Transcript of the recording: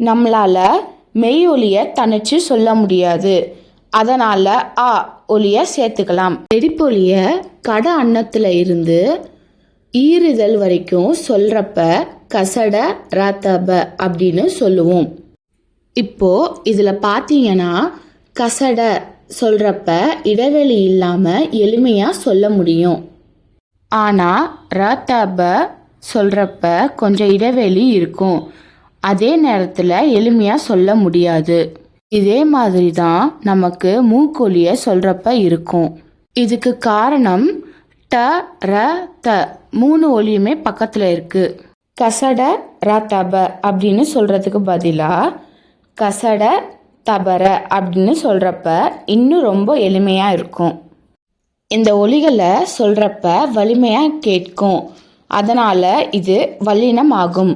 நம்மளால் மெய் ஒலியை தனிச்சு சொல்ல முடியாது. அதனால் ஆ ஒலியை சேர்த்துக்கலாம். வெடிப்பொலியை கட அன்னத்தில் இருந்து ஈறுதல் வரைக்கும் சொல்கிறப்ப கசட ரத்தப அப்படின்னு சொல்லுவோம். இப்போது இதில் பார்த்தீங்கன்னா கசட சொல்கிறப்ப இடைவெளி இல்லாமல் எளிமையாக சொல்ல முடியும். ஆனால் ரத்தப சொல்கிறப்ப கொஞ்சம் இடைவெளி இருக்கும். அதே நேரத்தில் எளிமையாக சொல்ல முடியாது. இதே மாதிரி தான் நமக்கு மூக்கொலியை சொல்கிறப்ப இருக்கும். இதுக்கு காரணம் ட ர த மூணு ஒலியுமே பக்கத்தில் இருக்குது கசட தப அப்படின்னு சொல்கிறதுக்கு பதிலாக கசட தபர அப்படின்னு சொல்கிறப்ப இன்னும் ரொம்ப எளிமையாக இருக்கும். இந்த ஒலிகளை சொல்கிறப்ப வலிமையாக கேட்கும். அதனால் இது வல்லினம் ஆகும்.